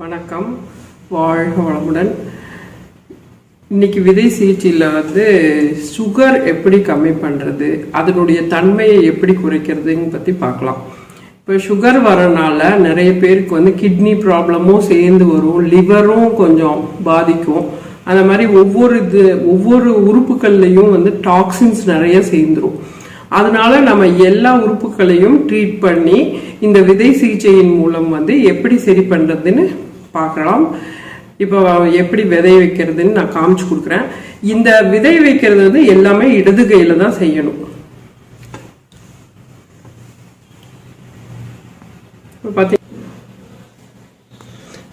வணக்கம். வாழ்க வளமுடன். இன்னைக்கு விதை சிகிச்சையில் வந்து சுகர் எப்படி கம்மி பண்ணுறது அதனுடைய தன்மையை எப்படி குறைக்கிறதுன்னு பற்றி பார்க்கலாம். இப்போ சுகர் வரனால நிறைய பேருக்கு வந்து கிட்னி ப்ராப்ளமும் சேர்ந்து வரும் லிவரும் கொஞ்சம் பாதிக்கும். அந்த மாதிரி ஒவ்வொரு இது ஒவ்வொரு உறுப்புகள்லையும் வந்து டாக்ஸின்ஸ் நிறைய சேர்ந்துரும். அதனால நம்ம எல்லா உறுப்புகளையும் ட்ரீட் பண்ணி இந்த விதை சிகிச்சையின் மூலம் வந்து எப்படி சரி பண்ணுறதுன்னு பார்க்கலாம். இப்போ எப்படி விதை வைக்கிறதுன்னு நான் காமிச்சு கொடுக்குறேன். இந்த விதை வைக்கிறது வந்து எல்லாமே இடது கையில் தான் செய்யணும். இப்போ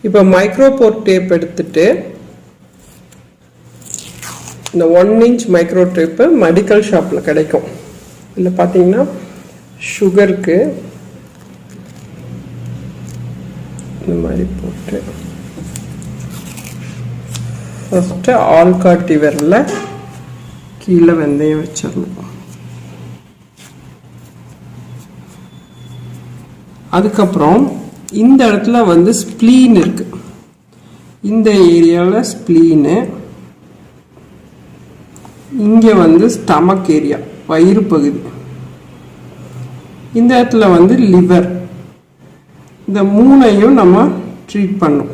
இப்போ மைக்ரோபோர்ட் டேப் எடுத்துட்டு இந்த one inch micro tape medical ஷாப்பில் கிடைக்கும். இதில் பார்த்தீங்கன்னா சுகருக்கு இந்த மாதிரி போட்டு. ஃபஸ்ட்டு ஆள்காட்டி விரல கீழே வெந்தயம் வச்சிடணும். அதுக்கப்புறம் இந்த இடத்துல வந்து ஸ்ப்ளீன் இருக்கு. இந்த ஏரியாவில் ஸ்ப்ளீனு இங்கே வந்து ஸ்டமக் ஏரியா வயிறு பகுதி. இந்த இடத்துல வந்து லிவர் இந்த மூணையும் நம்ம ட்ரீட் பண்ணும்.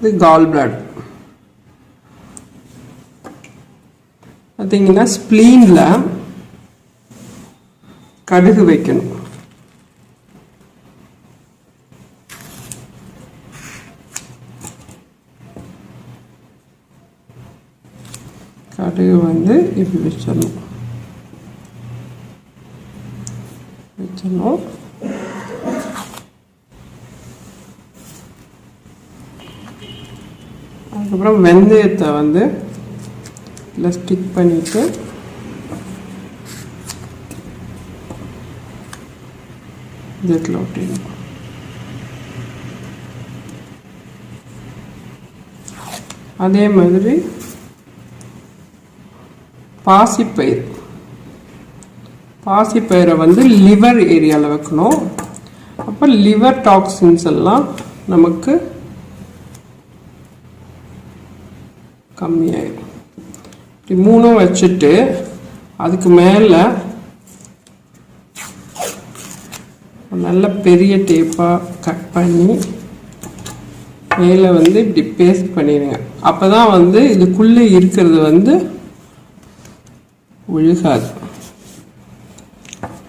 இது கால் பிளாட் பார்த்தீங்கன்னா ஸ்ப்ளீனில் கடுகு வைக்கணும். கடுகு வந்து இப்படி வச்சிடணும். வச்சிடணும். அதுக்கப்புறம் வெந்தயத்தை வந்து இதில் ஸ்டிக் பண்ணிட்டு இதில் ஒட்டிடணும் அதே மாதிரி பாசிப்பயிர். பாசிப்பயிரை வந்து லிவர் ஏரியாவில் வைக்கணும். அப்போ லிவர் டாக்ஸின்ஸ் எல்லாம் நமக்கு கம்மியாயிடும். இப்படி மூணும் வச்சுட்டு அதுக்கு மேலே நல்ல பெரிய டேப்பாக கட் பண்ணி மேலே வந்து இப்படி பேஸ்ட் பண்ணிடுங்க. அப்போ தான் வந்து இதுக்குள்ளே இருக்கிறது வந்து ஒழுகாது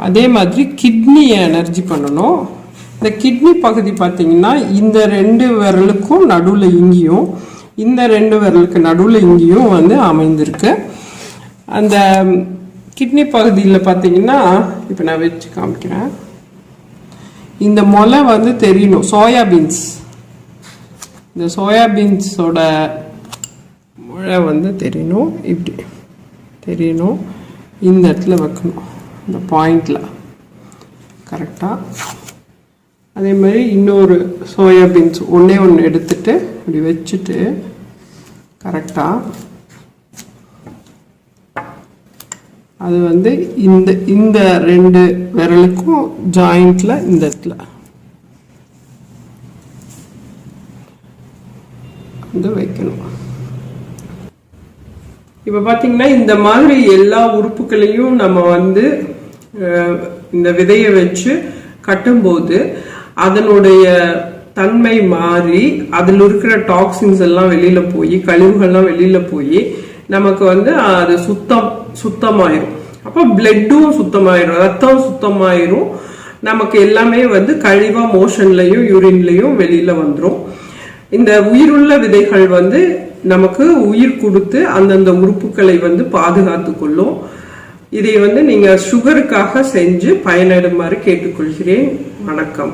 அதே மாதிரி கிட்னியை எனர்ஜி பண்ணணும். இந்த கிட்னி பகுதி பார்த்தீங்கன்னா இந்த ரெண்டு விரலுக்கும் நடுவில் இங்கேயும் இந்த ரெண்டு விரலுக்கு நடுவில் இங்கேயும் வந்து அமைந்திருக்கு. அந்த கிட்னி பகுதியில் பார்த்தீங்கன்னா இப்போ நான் வச்சு காமிக்கிறேன். இந்த முளை வந்து தெரியணும். சோயாபீன்ஸ் இந்த சோயாபீன்ஸோட முளை வந்து தெரியணும். இப்படி தெரியணும். இந்த இடத்துல வைக்கணும். இந்த பாயிண்டில் கரெக்டாக அதே மாதிரி இன்னொரு சோயாபீன்ஸ் ஒன்றே ஒன்று எடுத்துட்டு இப்படி வச்சுட்டு கரெக்டாக அது வந்து இந்த இந்த ரெண்டு விரலுக்கும் ஜாயிண்ட்ல இந்த இடத்துல. வந்து வைக்கணும். இப்போ பார்த்தீங்கன்னா இந்த மாதிரி எல்லா உறுப்புகளையும் நம்ம வந்து இந்த விதையை வச்சு கட்டும்போது அதனுடைய தன்மை மாறி அதில் இருக்கிற டாக்ஸின்ஸ் எல்லாம் வெளியில போய் கழிவுகள்லாம் வெளியில போய் நமக்கு வந்து அது சுத்தம் சுத்தமாயிரும். அப்போ பிளட்டும் சுத்தமாயிரும் ரத்தம் சுத்தமாயிரும். நமக்கு எல்லாமே வந்து கழிவா மோஷன்லையும் யூரின்லையும் வெளியில வந்துடும் இந்த உயிருள்ள விதைகள் வந்து நமக்கு உயிர் கொடுத்து அந்தந்த உறுப்புகளை வந்து பாதுகாத்து கொள்ளும். இதை வந்து நீங்க சுகருக்காக செஞ்சு பயனிடுமாறு கேட்டுக்கொள்கிறேன். வணக்கம்.